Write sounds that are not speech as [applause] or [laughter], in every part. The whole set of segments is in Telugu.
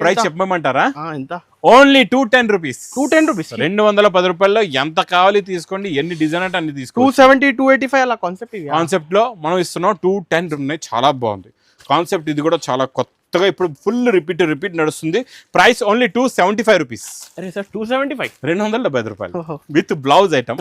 ప్రైస్ చెప్పమంటారా? ఎంత? Only two ten rupees. Two ten rupees. రెండు వందల పది రూపాయల్లో ఎంత కావాలి తీసుకోండి ఎన్ని డిజైన్ అంటే అన్ని టూ తీసుకో సెవెంటీ టూ ఎయిటీ ఫైవ్ అలా కాన్సెప్ట్లో మనం ఇస్తున్నాం టూ టెన్ ఉన్నాయి చాలా బాగుంది. కాన్సెప్ట్ ఇది కూడా చాలా కొత్తగా ఇప్పుడు ఫుల్ రిపీట్ రిపీట్ నడుస్తుంది. Price only two seventy five rupees two seventy five రెండు వందల డెబ్బై ఐదు రూపాయలు. విత్ బ్లౌజ్ ఐటమ్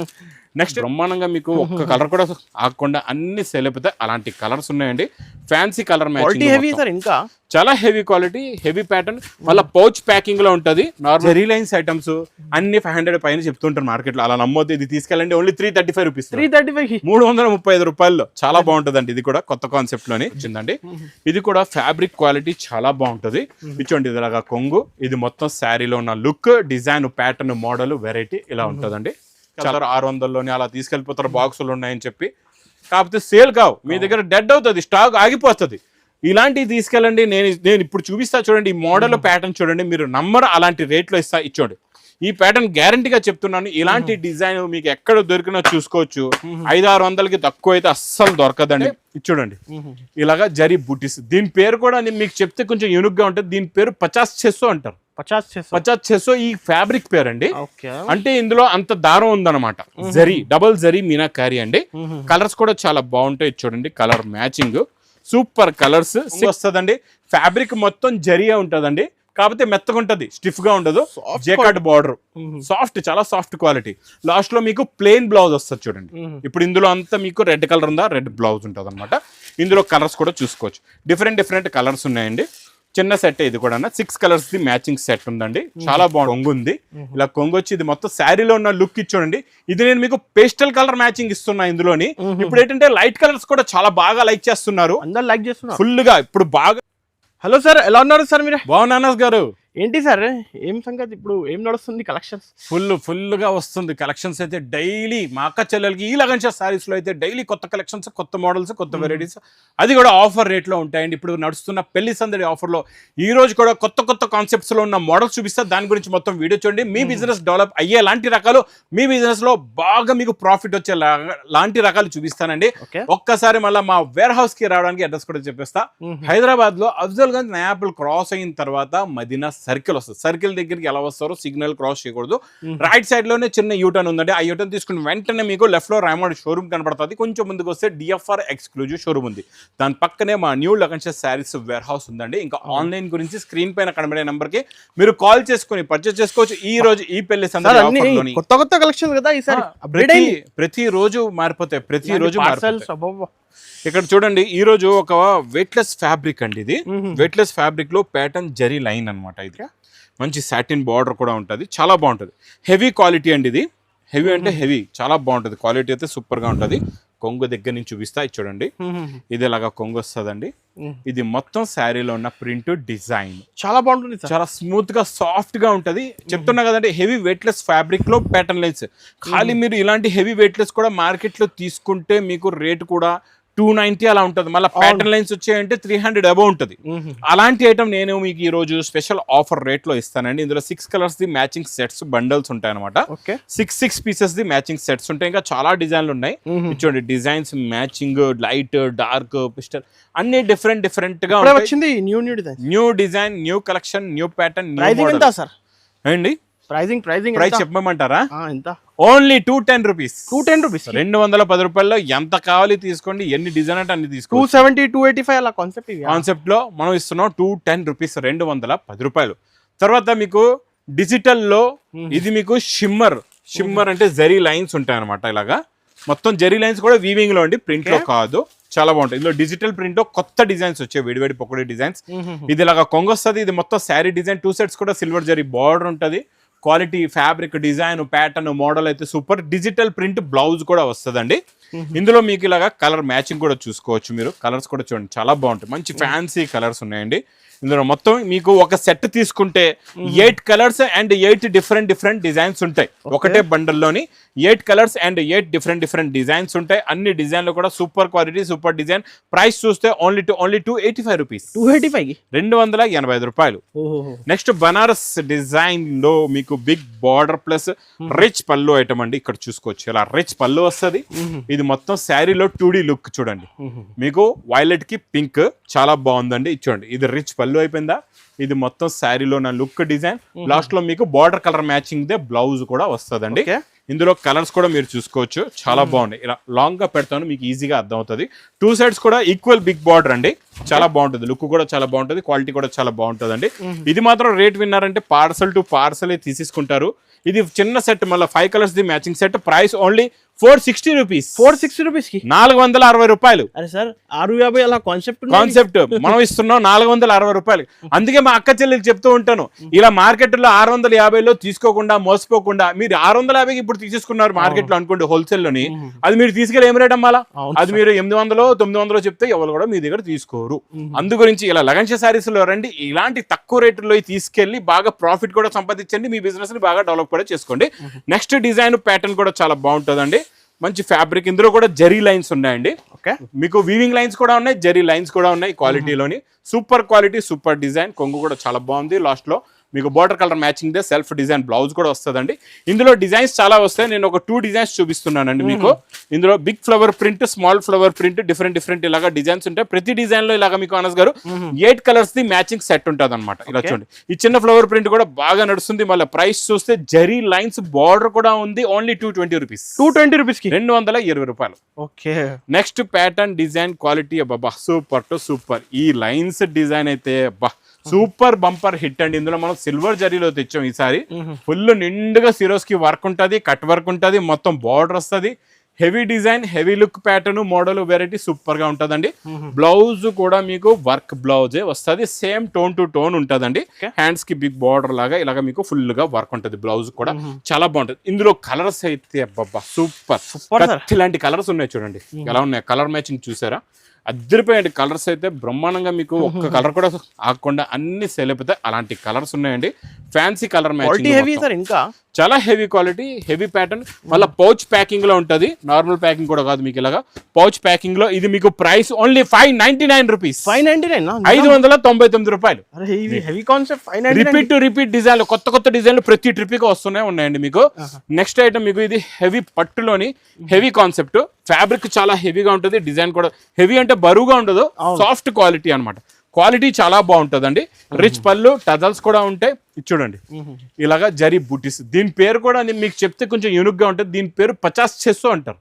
నెక్స్ట్ బ్రహ్మాండంగా మీకు ఒక్క కలర్ కూడా ఆగకుండా అన్ని సేల్ అయిపోతాయి అలాంటి కలర్స్ ఉన్నాయండి. ఫ్యాన్సీ కలర్ మ్యాచింగ్ సార్ ఇంకా? చాలా హెవీ క్వాలిటీ హెవీ ప్యాటర్న్ మళ్ళీ పౌచ్ ప్యాకింగ్లో ఉంటది. నార్మల్ రిలయన్స్ ఐటమ్స్ అన్ని ఫైవ్ హండ్రెడ్ పైన చెప్తుంటారు మార్కెట్లో అలా నమ్మొద్దు ఇది తీసుకెళ్ళండి only three thirty five rupees three thirty five మూడు వందల ముప్పై ఐదు రూపాయల్లో. చాలా బాగుంటుందండి ఇది కూడా కొత్త కాన్సెప్ట్లోని వచ్చిందండి. ఇది కూడా ఫ్యాబ్రిక్ క్వాలిటీ చాలా బాగుంటుంది. ఇచ్చోండి ఇది కొంగు. ఇది మొత్తం శారీలో ఉన్న look design pattern model variety ఇలా ఉంటుందండి. చాలా ఆరు వందల్లోని అలా తీసుకెళ్ళిపోతారు బాక్సులు ఉన్నాయని చెప్పి. కాకపోతే సేల్ కావు. మీ దగ్గర డెడ్ అవుతుంది స్టాక్ ఆగిపోతుంది. ఇలాంటివి తీసుకెళ్ళండి నేను నేను ఇప్పుడు చూపిస్తా చూడండి ఈ మోడల్ ప్యాటర్న్ చూడండి మీరు నంబర్ అలాంటి రేట్లో ఇస్తా ఇచ్చోండి. ఈ ప్యాటర్న్ గ్యారంటీగా చెప్తున్నాను ఇలాంటి డిజైన్ మీకు ఎక్కడ దొరికినా చూసుకోవచ్చు. ఐదు ఆరు వందలకి తక్కువ అయితే అస్సలు దొరకదండి. చూడండి ఇలాగా జరీ బుటీస్ దీని పేరు కూడా నేను మీకు చెప్తే కొంచెం యూనిక్గా ఉంటుంది దీని పేరు పచాస్ చెస్సో అంటారు. పచాస్ చెస్సో ఈ ఫ్యాబ్రిక్ పేరు అండి ఓకే. అంటే ఇందులో అంత దారం ఉందన్నమాట. జరీ డబల్ జరీ మీనాకారి అండి. కలర్స్ కూడా చాలా బాగుంటాయి చూడండి కలర్ మ్యాచింగ్. Super colours. వస్తుందండి. ఫ్యాబ్రిక్ మొత్తం జరియా ఉంటుందండి. కాకపోతే మెత్తగా ఉంటది స్టిఫ్గా ఉండదు జేకాట్ బార్డర్ సాఫ్ట్ చాలా సాఫ్ట్ క్వాలిటీ లాస్ట్లో మీకు ప్లెయిన్ బ్లౌజ్ వస్తుంది చూడండి. ఇప్పుడు ఇందులో అంతా మీకు రెడ్ కలర్ ఉందా? రెడ్ బ్లౌజ్ ఉంటుంది ఇందులో కలర్స్ కూడా చూసుకోవచ్చు. డిఫరెంట్ డిఫరెంట్ కలర్స్ ఉన్నాయండి. చిన్న సెట్ ఇది కూడా six colours the matching set ఉందండి. చాలా బాగుంది. కొంగు ఉంది. ఇలా కొంగు వచ్చి ఇది మొత్తం శారీలో ఉన్న లుక్ ఇచ్చోండి ఇది నేను మీకు పేస్టల్ కలర్ మ్యాచింగ్ ఇస్తున్నా ఇందులోని. ఇప్పుడు ఏంటంటే లైట్ కలర్స్ కూడా చాలా బాగా లైక్ చేస్తున్నారు. అందరు లైక్ చేస్తున్నారు. ఫుల్గా ఇప్పుడు బాగా హలో సార్ ఎలా ఉన్నారు సార్ మీరు? బాగున్నానస్ గారు. ఏంటి సార్? ఏం సంగతి? ఇప్పుడు ఏం నడుస్తుంది కలెక్షన్స్ ఫుల్ ఫుల్గా వస్తుంది. కలెక్షన్స్ అయితే డైలీ మా అక్క చెల్లెలకి ఈ లగన్ సారీస్లో అయితే డైలీ కొత్త కలెక్షన్స్ కొత్త మోడల్స్ కొత్త వెరైటీస్ అది కూడా ఆఫర్ రేట్లో ఉంటాయండి. ఇప్పుడు నడుస్తున్న పెళ్ళి సందడి ఆఫర్లో ఈ రోజు కూడా కొత్త కొత్త కాన్సెప్ట్స్లో ఉన్న మోడల్స్ చూపిస్తా. దాని గురించి మొత్తం వీడియో చూడండి. మీ బిజినెస్ డెవలప్ అయ్యే లాంటి రకాలు మీ బిజినెస్లో బాగా మీకు ప్రాఫిట్ వచ్చే లాంటి రకాలు చూపిస్తానండి. ఒక్కసారి మళ్ళీ మా వేర్ హౌస్కి రావడానికి అడ్రస్ కూడా చెప్పేస్తా. హైదరాబాద్లో అఫ్జల్ గంజ్ నయాపుల్ క్రాస్ అయిన తర్వాత మదీనా సర్కిల్ వస్తుంది. సర్కిల్ దగ్గరికి ఎలా వస్తారో సిగ్నల్ క్రాస్ చేయకూడదు. రైట్ సైడ్లోనే చిన్న యూటర్న్ ఉందండి. ఆ యూటర్న్ తీసుకుని వెంటనే మీకు లెఫ్ట్లో రైమండ్ షోరూమ్ కనబడుతుంది. కొంచెం ముందుకు వస్తే డిఎఫ్ఆర్ ఎక్స్క్లూజివ్ షోరూమ్ ఉంది. దాని పక్కనే మా న్యూ లగన్షియస్ శారీస్ వేర్ హౌస్ ఉందండి. ఇంకా ఆన్లైన్ గురించి స్క్రీన్ పైన కనబడే నెంబర్కి మీరు కాల్ చేసుకుని పర్చేస్ చేసుకోవచ్చు. ఈ రోజు ఈ పెళ్ళి కొత్త కొత్త కలెక్షన్ కదా ఈసారి. అప్డేట్ ప్రతి రోజు మారిపోతాయి. ప్రతి రోజు ఇక్కడ చూడండి ఈ రోజు ఒక వెయిట్లెస్ ఫ్యాబ్రిక్ అండి ఇది. వెయిట్లెస్ ఫ్యాబ్రిక్లో ప్యాటర్న్ జరీ లైన్ అన్నమాట ఇది. మంచి సాటిన్ బార్డర్ కూడా ఉంటుంది. చాలా బాగుంటుంది. హెవీ క్వాలిటీ అండి ఇది. హెవీ అంటే హెవీ చాలా బాగుంటుంది. క్వాలిటీ అయితే సూపర్గా ఉంటుంది. కొంగు దగ్గర నుంచి చూపిస్తా చూడండి. ఇది ఇలాగా కొంగు వస్తుందండి. ఇది మొత్తం శారీలో ఉన్న ప్రింట్ డిజైన్ చాలా బాగుంటుంది చాలా స్మూత్గా సాఫ్ట్గా ఉంటది. చెప్తున్నా కదండి హెవీ వెయిట్లెస్ ఫ్యాబ్రిక్లో ప్యాటర్న్ లైన్స్ ఖాళీ మీరు ఇలాంటి హెవీ వెయిట్లెస్ కూడా మార్కెట్లో తీసుకుంటే మీకు రేట్ కూడా టూ నైన్టీ అలా ఉంటుంది. మళ్ళీ ప్యాటర్న్ లైన్స్ వచ్చాయంటే త్రీ హండ్రెడ్ అబౌ ఉంటుంది. అలాంటి ఐటమ్ నేను మీకు ఈ రోజు స్పెషల్ ఆఫర్ రేట్లో ఇస్తానండి. ఇందులో six colours the matching sets bundles ఉంటాయి అనమాట six six pieces the matching sets ఉంటాయి. ఇంకా చాలా డిజైన్లు ఉన్నాయి. చూడండి designs matching light dark pastel అన్ని డిఫరెంట్ డిఫరెంట్గా వచ్చింది new new design new design new collection new pattern new అండి ప్రైజింగ్ ప్రైజింగ్ ప్రైస్ చెప్పమంటారా? ఎంత? Only two ten rupees. Two ten rupees? రెండు వందల పది రూపాయల్లో ఎంత కావాలి తీసుకోండి ఎన్ని డిజైన్ అంటే అన్ని టూ తీసుకో సెవెంటీ టూ ఎయిటీ ఫైవ్ అలా కాన్సెప్ట్ కాన్సెప్ట్లో మనం ఇస్తున్నాం టూ టెన్ రూపీస్ రెండు వందల పది రూపాయలు. తర్వాత మీకు డిజిటల్లో ఇది మీకు షిమ్మర్. షిమ్మర్ అంటే జరీ లైన్స్ ఉంటాయి అనమాట ఇలాగా. మొత్తం జరీ లైన్స్ కూడా వీవింగ్లో అండి ప్రింట్లో కాదు చాలా బాగుంటుంది ఇందులో డిజిటల్ ప్రింట్లో కొత్త డిజైన్స్ వచ్చాయి విడివిడి పొక్కడి డిజైన్స్. ఇది ఇలాగా కొంగు వస్తుంది ఇది మొత్తం శారీ డిజైన్ టూ సెట్స్ కూడా సిల్వర్ జరీ బార్డర్ ఉంటుంది. Quality fabric design pattern model అయితే సూపర్. డిజిటల్ ప్రింట్ బ్లౌజ్ కూడా వస్తుందండి. ఇందులో మీకు ఇలాగా కలర్ మ్యాచింగ్ కూడా చూసుకోవచ్చు మీరు. కలర్స్ కూడా చూడండి చాలా బాగుంటాయి. మంచి ఫ్యాన్సీ కలర్స్ ఉన్నాయండి. ఇందులో మొత్తం మీకు ఒక సెట్ తీసుకుంటే eight colours and eight different different designs ఉంటాయి. ఒకటే బండల్లోని eight colours and eight different different designs ఉంటాయి. అన్ని డిజైన్లు కూడా super quality super design. Price చూస్తే only two only two eighty five rupees two eighty five రెండు వందల ఎనభై ఐదు రూపాయలు. నెక్స్ట్ బనారస్ డిజైన్లో మీకు బిగ్ బార్డర్ ప్లస్ రిచ్ పళ్ళు ఐటమ్ అండి. ఇక్కడ చూసుకోవచ్చు. ఇలా రిచ్ పళ్ళు వస్తుంది. ఇది మొత్తం శారీలో టూ లుక్ చూడండి. మీకు వైలెట్కి పింక్ చాలా బాగుందండి. చూడండి. ఇది రిచ్ పళ్ళు. పళ్ళు అయిపోయిందా? ఇది మొత్తం శారీలో నా లుక్ డిజైన్. లాస్ట్లో మీకు border colour matching the blouse కూడా వస్తుందండి. ఓకే. ఇందులో కలర్స్ కూడా మీరు చూసుకోవచ్చు. చాలా బాగున్నాయి. ఇలా లాంగ్గా పెడతాను మీకు ఈజీగా అర్థం అవుతుంది టూ సైడ్స్ కూడా ఈక్వల్ బిగ్ బార్డర్ అండి. చాలా బాగుంటుంది. లుక్ కూడా చాలా బాగుంటుంది. క్వాలిటీ కూడా చాలా బాగుంటుంది అండి ఇది మాత్రం రేట్ విన్నారంటే పార్సల్ టు పార్సల్ తీసేసుకుంటారు. ఇది చిన్న సెట్ మళ్ళీ five colours the matching set price only four sixty rupees. Four sixty రూపీస్కి నాలుగు వందల అరవై రూపాయలు. అరే సార్ ఆరు యాభై అలా కాన్సెప్ట్ కాన్సెప్ట్ మనం ఇస్తున్నాం నాలుగు వందల అరవై రూపాయలు. అందుకే మా అక్క చెల్లెలు చెప్తూ ఉంటాను ఇలా మార్కెట్లో ఆరు వందల యాభైలో తీసుకోకుండా మోసపోకుండా మీరు ఆరు వందల యాభైకి ఇప్పుడు తీసేసుకున్నారు మార్కెట్లో అనుకోండి హోల్సేల్లోని అది మీరు తీసుకెళ్ళి ఏం రేట్ అమ్మాలా? అది మీరు ఎనిమిది వందలు తొమ్మిది వందలు చెప్తే ఎవరు కూడా మీ దగ్గర తీసుకోరు. అందు గురించి ఇలా లగన్ష శారీస్లో రండి ఇలాంటి తక్కువ రేటులో తీసుకెళ్ళి బాగా ప్రాఫిట్ కూడా సంపాదించండి మీ బిజినెస్ని బాగా డెవలప్ కూడా చేసుకోండి. నెక్స్ట్ డిజైన్ ప్యాటర్న్ కూడా చాలా బాగుంటుందండి. మంచి ఫ్యాబ్రిక్ ఇందులో కూడా జరీ లైన్స్ ఉన్నాయండి. ఓకే. మీకు వీవింగ్ లైన్స్ కూడా ఉన్నాయి జరీ లైన్స్ కూడా ఉన్నాయి క్వాలిటీలోని సూపర్ క్వాలిటీ సూపర్ డిజైన్ కొంగు కూడా చాలా బాగుంది. లాస్ట్లో మీకు border colour matching the self design blouse కూడా వస్తుందండి. ఇందులో డిజైన్స్ చాలా వస్తాయి. నేను ఒక టూ డిజైన్స్ చూపిస్తున్నానండి మీకు. ఇందులో big flower print small flower print different different ఇలాగా డిజైన్స్ ఉంటాయి. ప్రతి డిజైన్లో ఇలాగా మీకు అనస్ గారు eight colours the matching set ఉంటుంది అనమాట ఇలా చూడండి. ఈ చిన్న ఫ్లవర్ ప్రింట్ కూడా బాగా నడుస్తుంది. మళ్ళీ ప్రైస్ చూస్తే జరీ లైన్స్ బార్డర్ కూడా ఉంది. Only two twenty rupees two twenty రూపీస్కి? రెండు వందల ఇరవై రూపాయలు. Okay. Next pattern design quality అబ్బా సూపర్ టు సూపర్ ఈ లైన్స్ డిజైన్ అయితే అబ్బా సూపర్ బంపర్ హిట్ అండి. ఇందులో మనం సిల్వర్ జరీలో తెచ్చాం ఈసారి. ఫుల్ నిండుగా సిరోస్కి వర్క్ ఉంటుంది కట్ వర్క్ ఉంటుంది మొత్తం బార్డర్ వస్తుంది. Heavy design heavy look pattern model variety సూపర్గా ఉంటుందండి. బ్లౌజ్ కూడా మీకు వర్క్ బ్లౌజే వస్తుంది. సేమ్ టోన్ టు టోన్ ఉంటుందండి. హ్యాండ్స్కి బిగ్ బార్డర్ లాగా ఇలాగ మీకు ఫుల్గా వర్క్ ఉంటుంది బ్లౌజ్ కూడా. చాలా బాగుంటుంది. ఇందులో కలర్స్ అయితే అబ్బబ్బా సూపర్ Super, sir. కత్తి లాంటి కలర్స్ ఉన్నాయి చూడండి. ఎలా ఉన్నాయి? కలర్ మ్యాచింగ్ చూసారా? అద్దరిపోయండి కలర్స్ అయితే. బ్రహ్మాండంగా మీకు ఒక్క [laughs] కలర్ కూడా ఆగకుండా అన్ని సెల్ అయిపోతాయి అలాంటి కలర్స్ ఉన్నాయండి. ఫ్యాన్సీ కలర్ మ్యాచింగ్ సార్ ఇంకా? చాలా హెవీ క్వాలిటీ హెవీ ప్యాటర్న్ మళ్ళీ పౌచ్ ప్యాకింగ్లో ఉంటది. నార్మల్ ప్యాకింగ్ కూడా కాదు మీకు ఇలాగా. పౌచ్ ప్యాకింగ్లో ఇది మీకు price only five ninety nine rupees five ninety nine ఐదు వందల తొంభై తొమ్మిది రూపాయలు. Heavy concept repeat to repeat డిజైన్లు కొత్త కొత్త డిజైన్లు ప్రతి ట్రిప్కి వస్తూనే ఉన్నాయండి మీకు. నెక్స్ట్ ఐటమ్ మీకు ఇది హెవీ పట్టులోని హెవీ కాన్సెప్ట్ ఫ్యాబ్రిక్ చాలా హెవీగా ఉంటుంది డిజైన్ కూడా హెవీ అంటే బరువుగా ఉండదు సాఫ్ట్ క్వాలిటీ అన్నమాట. క్వాలిటీ చాలా బాగుంటుందండి. రిచ్ పళ్ళు టజల్స్ కూడా ఉంటాయి. చూడండి. ఇలాగా జరీ బూటీస్. దీని పేరు కూడా నేను మీకు చెప్తే కొంచెం యూనిక్గా ఉంటుంది. దీని పేరు పచాస్ చెస్సో అంటారు.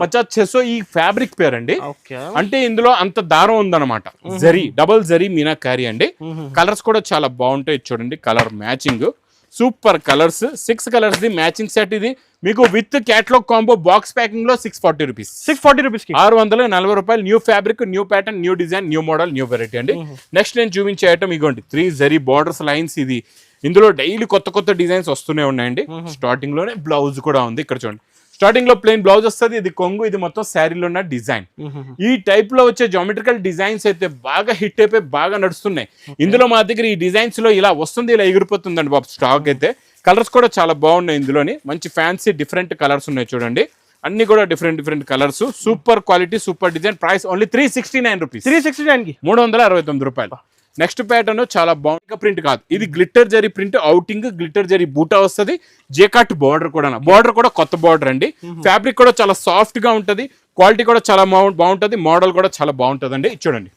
పచాస్ చెస్సో. ఈ ఫ్యాబ్రిక్ పేరండి. ఓకే. అంటే ఇందులో అంత దారం ఉందన్నమాట. జరీ డబల్ జరీ మీనా క్యారీ అండి కలర్స్ కూడా చాలా బాగుంటాయి. చూడండి colour matching. Super colours six colours the matching set ఇది. మీకు with catalogue combo box ప్యాకింగ్లో six forty rupees six forty rupees ఆరు వందల నలభై రూపాయలు new fabric new pattern new design new model new variety అండి. నెక్స్ట్ నేను చూపించే ఐటమ్ ఇగోండి. త్రీ జరీ బార్డర్స్ లైన్స్ ఇది. ఇందులో డైలీ కొత్త కొత్త డిజైన్స్ వస్తూనే ఉన్నాయండి. స్టార్టింగ్లోనే బ్లౌజ్ కూడా ఉంది. ఇక్కడ చూడండి. స్టార్టింగ్లో ప్లెయిన్ బ్లౌజ్ వస్తుంది ఇది కొంగు ఇది మొత్తం శారీలో ఉన్న డిజైన్. ఈ టైప్లో వచ్చే జామెట్రికల్ డిజైన్స్ అయితే బాగా హిట్ అయిపోయి బాగా నడుస్తున్నాయి. ఇందులో మా దగ్గర ఈ డిజైన్స్లో ఇలా వస్తుంది ఇలా ఎగిరిపోతుందండి బాబు స్టాక్ అయితే. కలర్స్ కూడా చాలా బాగున్నాయి ఇందులోని. మంచి ఫ్యాన్సీ డిఫరెంట్ కలర్స్ ఉన్నాయి చూడండి. అన్ని కూడా different different colours super quality super design price only three sixty nine rupees three sixty నైన్కి? మూడు వందల అరవై తొమ్మిది రూపాయలు. నెక్స్ట్ ప్యాటర్న్ చాలా బాగుంది. ప్రింట్ కాదు. ఇది గ్లిట్టర్ జరీ ప్రింట్ అవుటింగ్ గ్లిట్టర్ జరీ బూటా వస్తుంది. జేకాట్ బార్డర్ కూడా బార్డర్ కూడా కొత్త బార్డర్ అండి. ఫ్యాబ్రిక్ కూడా చాలా సాఫ్ట్గా ఉంటది. క్వాలిటీ కూడా చాలా బాగు- బాగుంటది. మోడల్ కూడా చాలా బాగుంటది అండి చూడండి.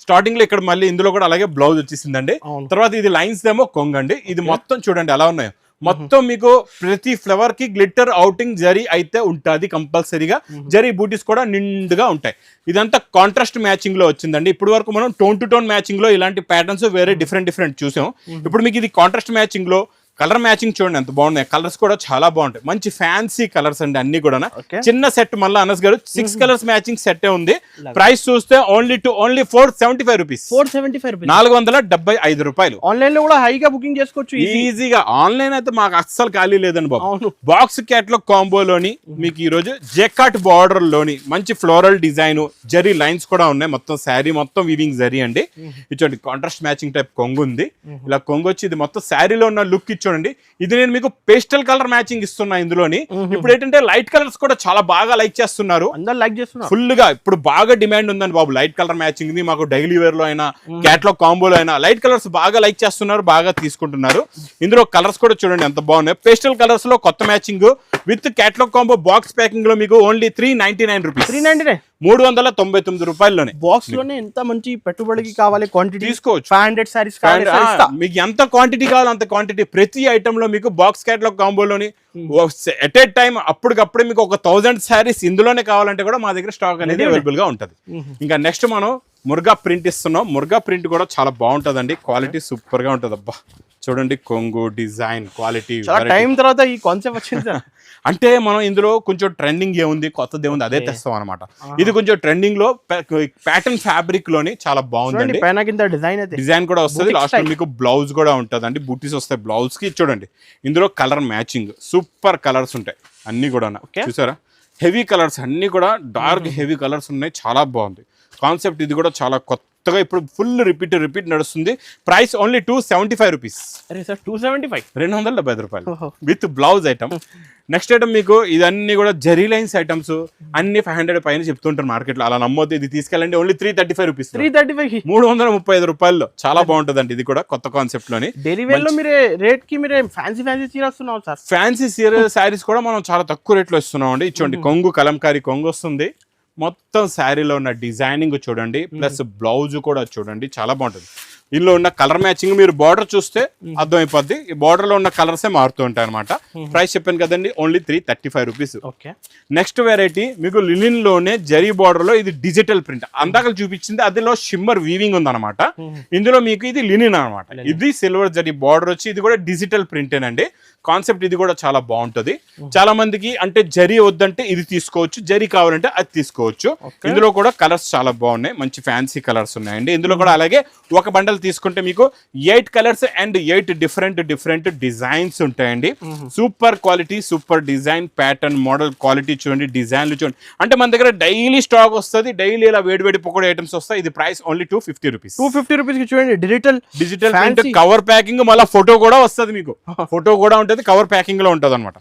స్టార్టింగ్లో ఇక్కడ మళ్ళీ ఇందులో కూడా అలాగే బ్లౌజ్ వచ్చేసిందండి. తర్వాత ఇది లైన్స్ ఏమో కొంగండి. ఇది మొత్తం చూడండి ఎలా ఉన్నాయో. మొత్తం మీకు ప్రతి ఫ్లవర్కి గ్లిట్టర్ అవుటింగ్ జరీ అయితే ఉంటుంది కంపల్సరీగా. జరీ బూటీస్ కూడా నిండుగా ఉంటాయి. ఇదంతా కాంట్రాస్ట్ మ్యాచింగ్లో వచ్చిందండి. ఇప్పుడు వరకు మనం టోన్ టు టోన్ మ్యాచింగ్లో ఇలాంటి ప్యాటర్న్స్ వేరే డిఫరెంట్ డిఫరెంట్ చూసాం. ఇప్పుడు మీకు ఇది కాంట్రాస్ట్ మ్యాచింగ్లో కలర్ మ్యాచింగ్ చూడండి ఎంత బాగున్నాయి. కలర్స్ కూడా చాలా బాగుంటాయి. మంచి ఫ్యాన్సీ కలర్స్ అండి అన్ని కూడా. చిన్న సెట్ మళ్ళీ అనస్ గారు సిక్స్ కలర్స్ మ్యాచింగ్ సెట్ ఉంది. ప్రైస్ చూస్తే only two only four seventy five rupees four seventy five నాలుగు వందల డెబ్బై ఐదు రూపాయలు. ఆన్లైన్లో కూడా హైగా బుకింగ్ చేసుకోవచ్చు ఈజీ ఈజీగా ఆన్లైన్ అయితే మాకు అస్సలు ఖాళీ లేదండి బాబు. బాక్స్ క్యాట్లాగ్ కాంబోలోని మీకు ఈ రోజు జెకాట్ బార్డర్లోని మంచి ఫ్లోరల్ డిజైన్ జరీ లైన్స్ కూడా ఉన్నాయి. మొత్తం శారీ మొత్తం వివింగ్ జరీ అండి. ఇచ్చోండి కాంట్రాస్ట్ మ్యాచింగ్ టైప్ కొంగు ఉంది ఇలా కొంగు వచ్చి ఇది మొత్తం శారీలో ఉన్న లుక్ ఇచ్చోండి ఇది నేను మీకు పేస్టల్ కలర్ మ్యాచింగ్ ఇస్తున్నా ఇందులోని. ఇప్పుడు ఏంటంటే లైట్ కలర్స్ కూడా చాలా బాగా లైక్ చేస్తున్నారు. అందరు లైక్ చేస్తున్నారు. ఫుల్గా ఇప్పుడు బాగా డిమాండ్ ఉందండి బాబు లైట్ కలర్ మ్యాచింగ్ ది. మాకు డైలీ వేర్లో అయినా క్యాట్లాగ్ కాంబోలో అయినా లైట్ కలర్స్ బాగా లైక్ చేస్తున్నారు బాగా తీసుకుంటున్నారు. ఇందులో కలర్స్ కూడా చూడండి ఎంత బాగున్నాయి. పేస్టల్ కలర్స్లో కొత్త matching with catalogue combo box ప్యాకింగ్లో మీకు only three ninety nine rupees. Three ninety nine. మూడు వందల తొంభై తొమ్మిది రూపాయల్లోనే. బాక్స్లోనే ఎంత మంచి పెట్టుబడికి కావాలి క్వాంటిటీ తీసుకోవచ్చు. ఫైవ్ హండ్రెడ్ సారీస్ మీకు ఎంత క్వాంటిటీ కావాలో అంత క్వాంటిటీ ప్రతి ఐటమ్లో మీకు బాక్స్ క్యాట్లాగ్ కాంబోలోని ఎట్ ఏ టైం అప్పటికప్పుడే మీకు ఒక థౌజండ్ శారీస్ ఇందులోనే కావాలంటే కూడా మా దగ్గర స్టాక్ అనేది అవైలబుల్గా ఉంటుంది. ఇంకా నెక్స్ట్ మనం మురుగా ప్రింట్ ఇస్తున్నాం. మురుగా ప్రింట్ కూడా చాలా బాగుంటదండి. క్వాలిటీ సూపర్గా ఉంటది అబ్బా చూడండి కొంగు డిజైన్ క్వాలిటీ టైం తర్వాత ఈ కాన్సెప్ట్ వచ్చింది [laughs] అంటే మనం ఇందులో కొంచెం ట్రెండింగ్ ఏముంది కొత్తది ఏముంది అదే తెస్తాం అనమాట ఇది కొంచెం ట్రెండింగ్లో ప్యాటర్న్ ఫ్యాబ్రిక్లోని చాలా బాగుందండి. చూడండి పైన కింద డిజైన్ కూడా వస్తుంది. లాస్ట్. మీకు బ్లౌజ్ కూడా ఉంటుంది అండి బూటీస్ వస్తాయి బ్లౌజ్కి. చూడండి ఇందులో కలర్ మ్యాచింగ్ సూపర్ కలర్స్ ఉంటాయి. అన్ని కూడా. చూసారా? హెవీ కలర్స్ అన్ని కూడా డార్క్ హెవీ కలర్స్ ఉన్నాయి. చాలా బాగుంది. కాన్సెప్ట్ ఇది కూడా చాలా కొత్తగా ఇప్పుడు ఫుల్ రిపీట్ రిపీట్ నడుస్తుంది. Price only two seventy five rupees. అరే సార్ టూ సెవెంటీ ఫైవ్? రెండు వందల డెబ్బై ఐదు రూపాయలు. With blouse item. Next item మీకు ఇదన్నీ కూడా జరీ లైన్స్ ఐటమ్స్. అన్ని ఫైవ్ హండ్రెడ్ పైన చెప్తుంటారు మార్కెట్లో. అలా నమ్మొద్దు ఇది తీసుకెళ్ళండి. Only three thirty five rupees. Three thirty five? మూడు వందల ముప్పై ఐదు రూపాయల్లో. చాలా బాగుంటుందండి ఇది కూడా కొత్త కాన్సెప్ట్లోని. డైలీ వేర్లో మీరే రేట్కి మీరే ఫ్యాన్సీ ఫ్యాన్సీ చీర వస్తున్నావు సార్. ఫ్యాన్సీ సీర శారీస్ కూడా మనం చాలా తక్కువ రేట్లో ఇస్తున్నాం అండి ఇచ్చోండి కొంగు కలంకారీ కొంగు వస్తుంది. మొత్తం శారీలో ఉన్న డిజైనింగ్ చూడండి ప్లస్ బ్లౌజ్ కూడా చూడండి చాలా బాగుంటుంది. ఇందులో ఉన్న కలర్ మ్యాచింగ్ మీరు బార్డర్ చూస్తే అర్థమైపోద్ది. ఈ border లో ఉన్న కలర్సే మారుతూ ఉంటాయి అనమాట ప్రైస్ చెప్పాను కదండి only three thirty five rupees okay. Next variety మీకు లినిన్లోనే జరీ బార్డర్లో ఇది డిజిటల్ ప్రింట్ అందాక చూపించింది అదిలో షిమ్మర్ వీవింగ్ ఉందన్నమాట. ఇందులో మీకు ఇది లినిన్ అన్నమాట. ఇది సిల్వర్ జరీ బార్డర్ వచ్చి ఇది కూడా డిజిటల్ ప్రింటేనండి కాన్సెప్ట్ ఇది కూడా చాలా బాగుంటది. చాలా మందికి అంటే జరీ వద్దంటే ఇది తీసుకోవచ్చు జరీ కావాలంటే అది తీసుకోవచ్చు. ఇందులో కూడా కలర్స్ చాలా బాగున్నాయి. మంచి ఫ్యాన్సీ కలర్స్ ఉన్నాయండి. ఇందులో కూడా అలాగే ఒక బండల్ తీసుకుంటే మీకు eight colours and eight different different designs ఉంటాయండి. Super quality super design pattern model quality చూడండి డిజైన్లు చూడండి. అంటే మన దగ్గర డైలీ స్టాక్ వస్తుంది. డైలీ ఇలా వేడి వేడి పకోడీ ఐటమ్స్ వస్తాయి. ఇది price only two fifty rupees. Two fifty రూపీస్కి చూడండి. Digital digital. కవర్ ప్యాకింగ్ మళ్ళీ ఫోటో కూడా వస్తుంది మీకు. [laughs] ఫోటో కూడా ఉంటుంది కవర్ ప్యాకింగ్లో ఉంటుంది అనమాట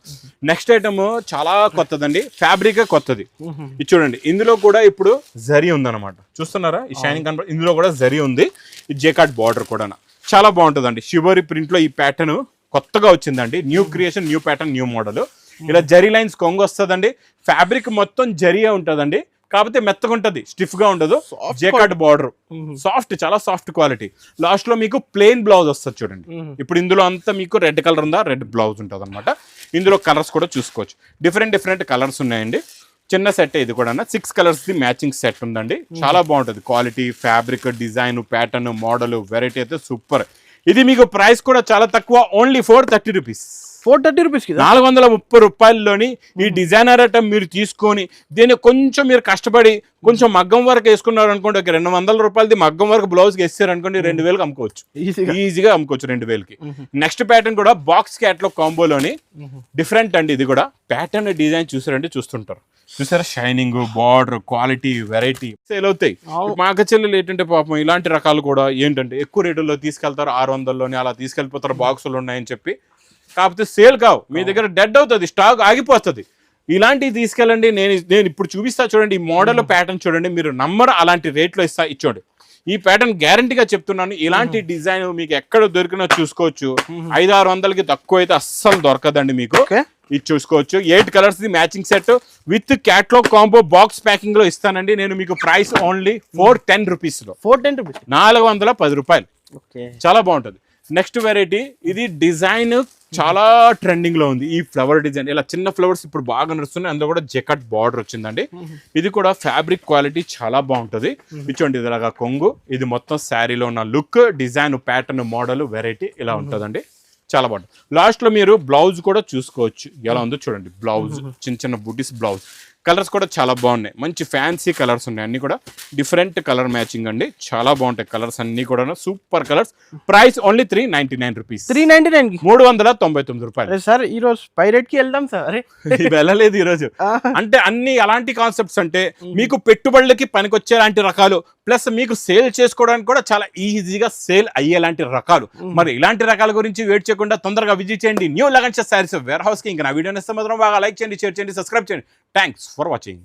నెక్స్ట్ ఐటమ్ చాలా కొత్తదండి ఫ్యాబ్రిక్ కొత్తది. ఇది చూడండి ఇందులో కూడా ఇప్పుడు జరీ ఉందన్నమాట. చూస్తున్నారా? ఈ షైనింగ్ కనపడ ఇందులో కూడా జరీ ఉంది. ఈ జేకాట్ బార్డర్ కూడా చాలా బాగుంటుందండి. షివరీ ప్రింట్లో ఈ ప్యాటర్న్ కొత్తగా వచ్చిందండి. New creation new pattern new model ఇలా జరీ లైన్స్ కొంగు వస్తుందండి ఫ్యాబ్రిక్ మొత్తం జరీగా ఉంటుందండి. కాకపోతే మెత్తగా ఉంటుంది స్టిఫ్గా ఉండదు. జేకాట్ బార్డర్ సాఫ్ట్ చాలా సాఫ్ట్ క్వాలిటీ లాస్ట్లో మీకు ప్లెయిన్ బ్లౌజ్ వస్తుంది చూడండి. ఇప్పుడు ఇందులో అంతా మీకు రెడ్ కలర్ ఉందా రెడ్ బ్లౌజ్ ఉంటుంది అనమాట ఇందులో కలర్స్ కూడా చూసుకోవచ్చు. డిఫరెంట్ డిఫరెంట్ కలర్స్ ఉన్నాయండి. చిన్న సెట్ ఇది కూడా six colours the matching set ఉందండి. చాలా బాగుంటుంది. Quality fabric design pattern model variety అయితే సూపర్. ఇది మీకు ప్రైస్ కూడా చాలా తక్కువ only four thirty rupees four thirty rupees నాలుగు వందల ముప్పై రూపాయల్లోని ఈ డిజైనర్ ఐటమ్ మీరు తీసుకొని దీన్ని కొంచెం మీరు కష్టపడి కొంచెం మగ్గం వరకు వేసుకున్నారు అనుకోండి ఒక రెండు వందల రూపాయలది మగ్గం వరకు బ్లౌజ్కి వేస్తారు అనుకోండి రెండు వేలకు అమ్ముకోవచ్చు. ఈజీగా. ఈజీగా అమ్ముకోవచ్చు రెండు వేలకి. నెక్స్ట్ ప్యాటర్న్ కూడా బాక్స్ క్యాట్లో కాంబోలోని డిఫరెంట్ అండి ఇది కూడా. ప్యాటర్న్ డిజైన్ చూసారంటే చూస్తుంటారు. చూసారా shining border quality variety sale అవుతాయి. అవును. మా అక్క చెల్లెలు ఏంటంటే పాపం ఇలాంటి రకాలు కూడా ఏంటంటే ఎక్కువ రేటుల్లో తీసుకెళ్తారు ఆరు వందల్లోని అలా తీసుకెళ్ళిపోతారు బాక్సులు ఉన్నాయని చెప్పి. కాకపోతే సేల్ కావు. మీ దగ్గర డెడ్ అవుతుంది స్టాక్ ఆగిపోతుంది ఇలాంటివి తీసుకెళ్ళండి నేను నేను ఇప్పుడు చూపిస్తా చూడండి ఈ మోడల్ ప్యాటర్న్ చూడండి మీరు నమ్మరు అలాంటి రేట్లో ఇస్తా ఇచ్చోండి. ఈ ప్యాటర్న్ గ్యారంటీగా చెప్తున్నాను ఇలాంటి డిజైన్ మీకు ఎక్కడ దొరికినా చూసుకోవచ్చు. ఐదు ఆరు వందలకి తక్కువ అయితే అస్సలు దొరకదండి మీకు. ఓకే. ఇది చూసుకోవచ్చు. Eight colours the matching set. With catalogue combo box ప్యాకింగ్లో ఇస్తానండి. నేను మీకు ప్రైస్ ఓన్లీ ఫోర్ టెన్ రూపీస్లో ఫోర్ టెన్ రూపీస్. నాలుగు వందల పది రూపాయలు. ఓకే. చాలా బాగుంటుంది. నెక్స్ట్ వెరైటీ ఇది డిజైన్ చాలా ట్రెండింగ్లో ఉంది ఈ ఫ్లవర్ డిజైన్. ఇలా చిన్న ఫ్లవర్స్ ఇప్పుడు బాగా నడుస్తున్నాయి. అందులో కూడా జెకట్ బార్డర్ వచ్చిందండి. ఇది కూడా ఫ్యాబ్రిక్ క్వాలిటీ చాలా బాగుంటుంది. ఇచ్చోండి ఇది ఇలాగా కొంగు. ఇది మొత్తం శారీలో ఉన్న look design pattern model variety ఇలా ఉంటుందండి. చాలా బాగుంటుంది. లాస్ట్లో మీరు బ్లౌజ్ కూడా చూసుకోవచ్చు. ఎలా ఉందో చూడండి. బ్లౌజ్ చిన్న చిన్న బుటీస్ బ్లౌజ్ కలర్స్ కూడా చాలా బాగున్నాయి. మంచి ఫ్యాన్సీ కలర్స్ ఉన్నాయి. అన్ని కూడా డిఫరెంట్ కలర్ మ్యాచింగ్ అండి. చాలా బాగుంటాయి కలర్స్ అన్ని కూడా super colours price only three ninety nine rupees three ninety nine మూడు వందల తొంభై తొమ్మిది రూపాయలు. సార్ ఈ రోజు పైరేట్కి వెళ్దాం సార్. [laughs] వెళ్ళలేదు ఈరోజు అంటే అన్ని అలాంటి కాన్సెప్ట్స్ అంటే మీకు పెట్టుబడులకి పనికొచ్చేలాంటి రకాలు ప్లస్ మీకు సేల్ చేసుకోవడానికి కూడా చాలా ఈజీగా సేల్ అయ్యేలాంటి రకాలు. మరి ఇలాంటి రకాల గురించి వెయిట్ చేయకుండా తొందరగా విజిట్ చేయండి. న్యూ లగన్ శారీస్ వేర్ హౌస్కి ఇంకా నా వీడియో ఇస్తే మాత్రం బాగా లైక్ చేయండి షేర్ చేయండి సబ్స్క్రైబ్ చేయండి. Thanks for watching